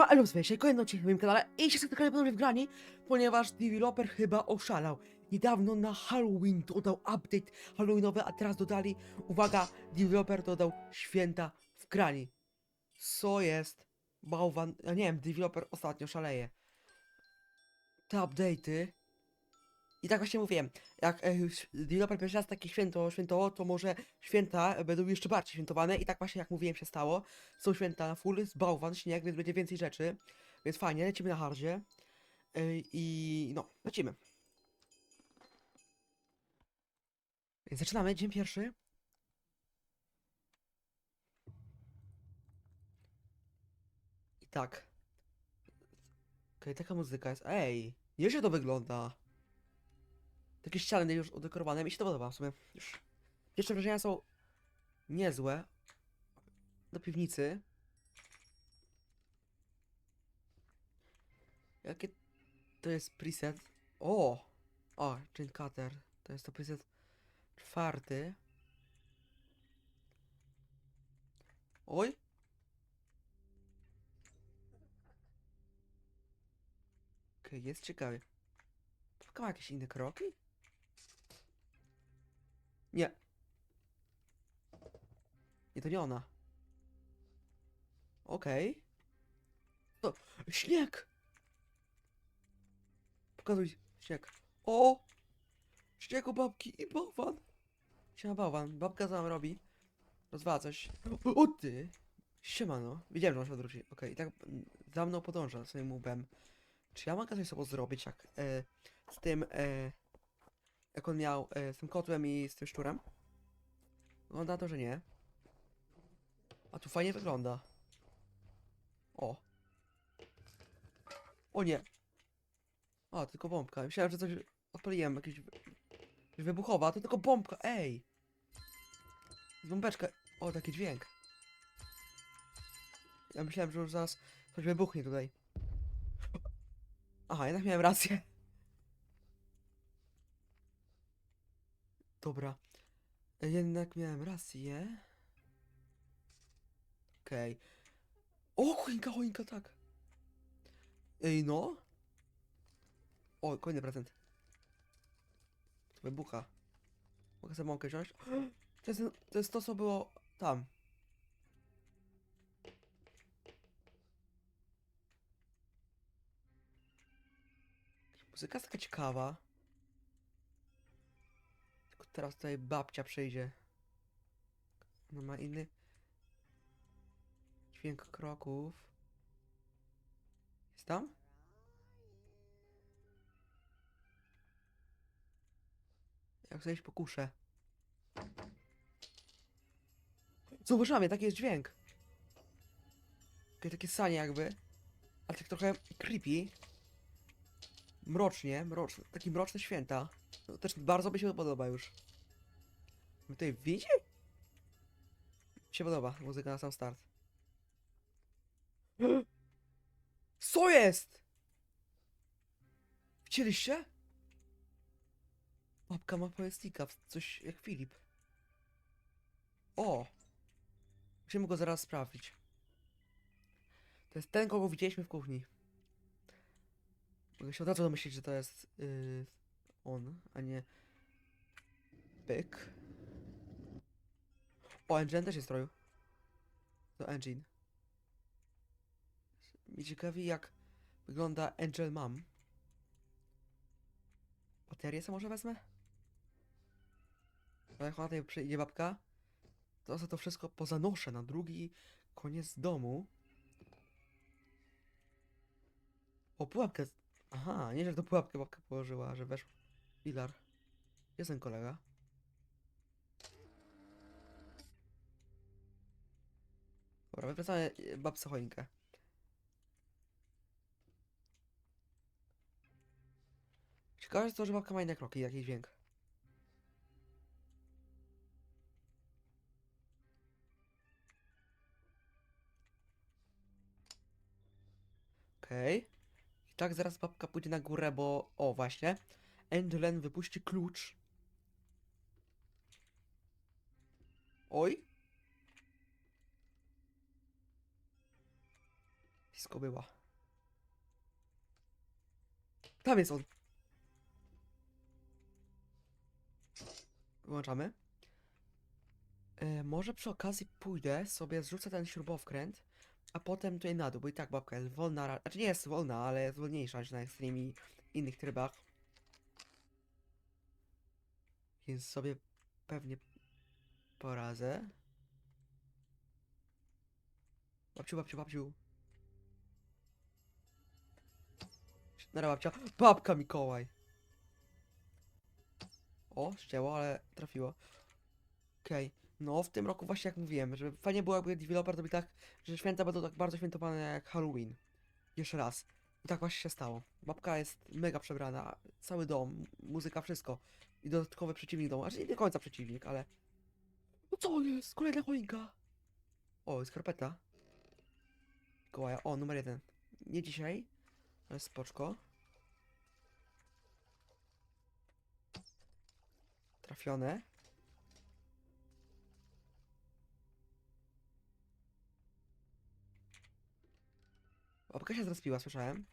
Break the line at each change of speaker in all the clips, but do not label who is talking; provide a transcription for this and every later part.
Ma elo dzisiaj kolejny odcinek na moim kanale i się spotykamy ponownie w grani, ponieważ developer chyba oszalał. Niedawno na Halloween dodał update Halloweenowy, a teraz dodali, uwaga, developer dodał święta w grani. Co jest? Bałwan, ja nie wiem, developer ostatnio szaleje. Te update'y. I tak właśnie mówiłem, jak e, pierwszy raz takie święto świętoło, to może święta będą jeszcze bardziej świętowane i tak właśnie jak mówiłem się stało. Są święta na full, z bałwan, śnieg, więc będzie więcej rzeczy. Więc fajnie, lecimy na hardzie. Yy, I no, lecimy. Więc zaczynamy, dzień pierwszy. I tak. Okej, taka muzyka jest. Ej, nieźle to wygląda. Takie ściany już udekorowane, mi się to podoba w sumie. Już. Pierwsze wrażenia są niezłe. Do piwnicy. Jakie to jest preset? O! O, Chain Cutter. To jest to preset czwarty. Oj! Okej, jest ciekawie. Tylko ma jakieś inne kroki? Nie. Nie, to nie ona. Okej. To śnieg! Pokazuj śnieg. O! Śniegu babki i bałwan. Siema bałwan. Babka co nam robi? Rozwala coś. O, ty! Siemano. Wiedziałem, że on się odwróci. Okej, i tak za mną podąża swoim łbem. Czy ja mogę coś sobą zrobić jak e, z tym e, jak on miał e, z tym kotłem i z tym szczurem? Wygląda na to, że nie. A tu fajnie wygląda. O. O nie. A, tylko bombka. Myślałem, że coś odpaliłem, jakieś wybuchowa, to tylko bombka. Ej! Z bombeczka. O, taki dźwięk. Ja myślałem, że już zaraz coś wybuchnie tutaj. Aha, jednak miałem rację. Dobra. Jednak miałem rację. Okej. O, choinka, choinka, tak. Ej, no. O, kolejny prezent. To wybucha. Mogę sobie mąkę wziąć? To jest, to jest to, co było tam. Muzyka jest taka ciekawa. Teraz tutaj babcia przyjdzie. Ona ma inny dźwięk kroków. Jest tam? Jak sobie pokuszę. Je, taki jest dźwięk. Takie, takie sanie jakby. Ale tak trochę creepy. Mrocznie, mroczne, takie mroczne święta. To też bardzo mi się podoba już. My tutaj widzi? Mi się podoba muzyka na sam start. Co jest? Widzieliście? Babka ma pojemnika, coś jak Filip. O! Musimy go zaraz sprawdzić. To jest ten, kogo widzieliśmy w kuchni. Mogę się od razu domyślić, że to jest yy, on, a nie Pyk. O, Engine też jest w stroju. To Engine. Mnie ciekawi, jak wygląda Angel Mom. Baterię sobie może wezmę? Bo jak ona tutaj przyjdzie babka, to za to wszystko pozanoszę na drugi koniec domu. O, pułapkę. Aha, nie, że to pułapkę babka położyła, że weszł filar. Jest ten kolega. Dobra, wypracamy babce choinkę. Ciekawe jest to, że babka ma inne kroki, jaki dźwięk. Okej. I tak zaraz babka pójdzie na górę, bo... O, właśnie. Angelen wypuści klucz. Oj. Blisko była. Tam jest on. Wyłączamy. E, może przy okazji pójdę, sobie zrzucę ten śrubowkręt, a potem tutaj na dół, bo i tak babka jest wolna, znaczy nie jest wolna, ale jest wolniejsza niż na i innych trybach. Więc sobie pewnie poradzę. Babciu, babciu, babciu. Nara babcia. Babka Mikołaj. O, ścięło, ale trafiło. Okej. No, w tym roku właśnie jak mówiłem, żeby fajnie było jakby deweloper robił tak, że święta będą tak bardzo świętowane jak Halloween. Jeszcze raz. I tak właśnie się stało. Babka jest mega przebrana. Cały dom, muzyka, wszystko. I dodatkowy przeciwnik domu. Znaczy nie do końca przeciwnik, ale... No co jest? Kolejna choinka. O, skarpeta. Mikołaja. O, numer jeden. Nie dzisiaj, ale spoczko. Trafione. Babka się zrespiła, słyszałem.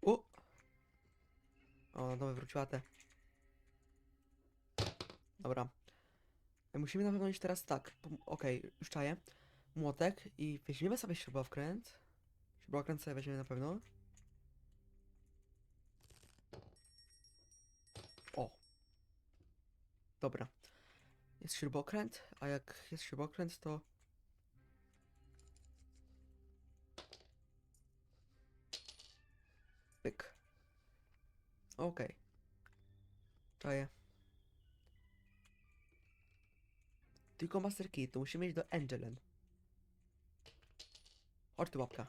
U! O, no wywróciła te. Dobra. Musimy na pewno iść teraz tak. Okej, już czaję. Młotek i weźmiemy sobie śrubokręt. Śrubokręt sobie weźmiemy na pewno. O. Dobra. Jest śrubokręt, a jak jest śrubokręt, to... Okej. Czaję. Tylko Master Key, to musimy iść do Angelen. Chodź tu, łapka.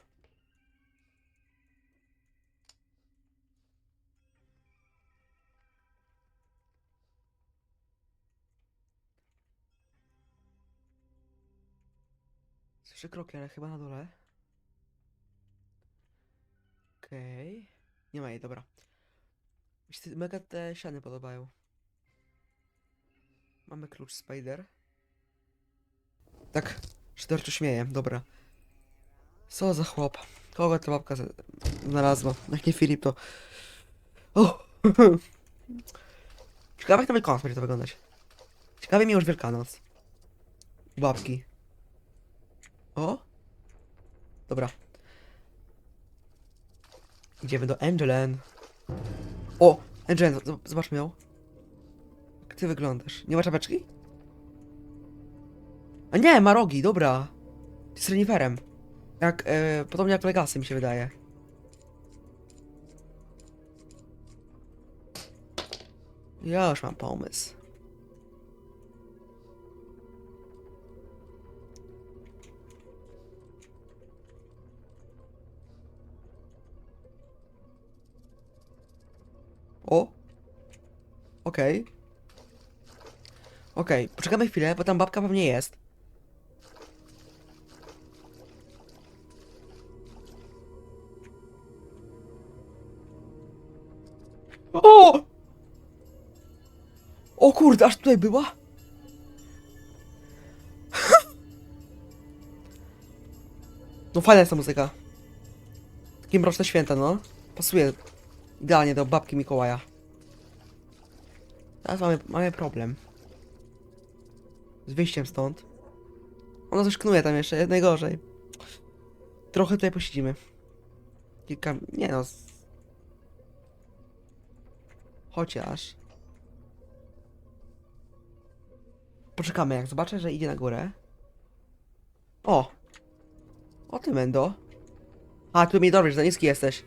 Słyszę kroki, ale chyba na dole. Okej. Nie ma jej, dobra. Mi się mega te ściany podobają. Mamy klucz Spider. Tak, szyderczo śmieję, dobra. Co za chłop? Kogo ta babka znalazła? Jak nie Filip, to... O! Ciekawe jak na Wielkanoc będzie to wyglądać. Ciekawie mi już Wielkanoc. Babki. O! Dobra. Idziemy do Angelen. O! Angelen, z- zobaczmy ją. Jak ty wyglądasz? Nie ma czapeczki? A nie, ma rogi, dobra. Jest reniferem. Jak, e, podobnie jak Legacy mi się wydaje. Ja już mam pomysł. Okej. Okej, poczekamy chwilę, bo tam babka pewnie jest. O! O kurde, aż tutaj była? No fajna jest ta muzyka. Takie mroczne święta, no. Pasuje idealnie do babki Mikołaja. Teraz mamy, mamy problem. Z wyjściem stąd. Ona coś knuje tam jeszcze, najgorzej. Trochę tutaj posiedzimy. Kilka... nie no... Chociaż... Poczekamy, jak zobaczę, że idzie na górę. O! O ty, Mendo. A, tu mnie dobrze, za niski jesteś.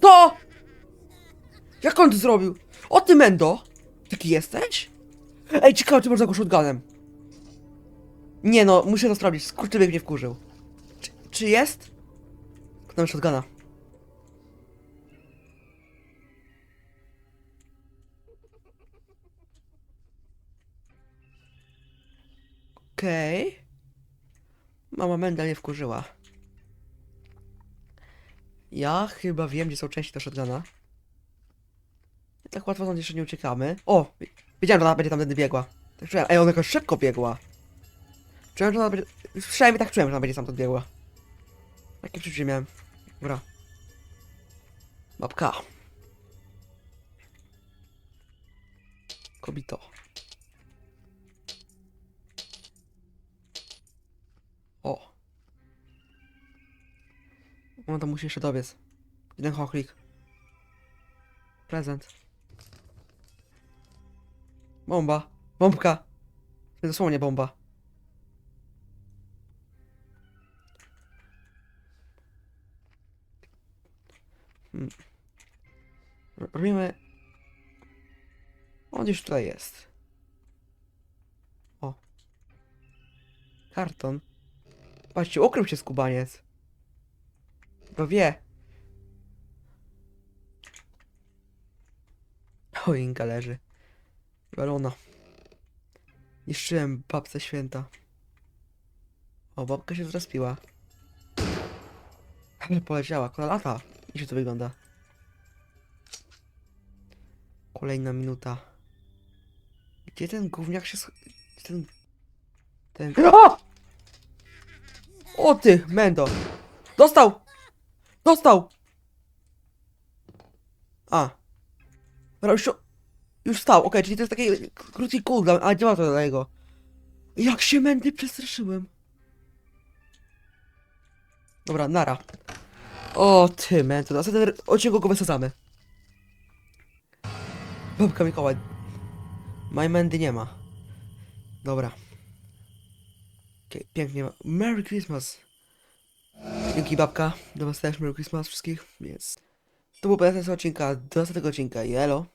To! Jak on to zrobił? O ty, Mendo! Taki jesteś? Ej, ciekawe, czy można go shotgunem. Nie no, muszę to sprawdzić. Skurczybyk mnie wkurzył. Czy, czy jest? Kto shotguna? Okej. Mama Menda mnie wkurzyła. Ja chyba wiem, gdzie są części do shotguna. Tak łatwo stąd jeszcze nie uciekamy. O! wi- Wiedziałem, że ona będzie tam biegła. Tak czułem. Ej, ona jakoś szybko biegła. Czułem, że ona będzie... Przynajmniej tak czułem, że ona będzie sam to biegła. Takie przeczucie miałem. Dobra. Babka. Kobito. O. Ona to musi jeszcze dobiec. Jeden chochlik. Prezent. Bomba. Bombka. Dosłownie bomba. Hmm. Robimy... On gdzieś tutaj jest. O. Karton. Patrzcie, ukrył się skubaniec. Bo wie. Choinka leży. Balona. Niszczyłem babce święta. O, babka się zrespiła. Ale poleciała, kola lata. I się to wygląda. Kolejna minuta. Gdzie ten gówniak się sch... Gdzie ten... Ten... A! O ty, Mendo! Dostał! Dostał! A. Dobra, już, wstał, okej, czyli to jest taki krótki cooldown, ale nie to dla niego. Jak się Mendy przestraszyłem. Dobra, nara. O ty, Mendo, następny odcinku go wysadzamy. Babka Mikołaj. My Mendy nie ma. Dobra. Okej, pięknie. ma- Merry Christmas. Dzięki babka. Do was też Merry Christmas wszystkich. Więc to był PS odcinka. Do następnego odcinka. Jelo.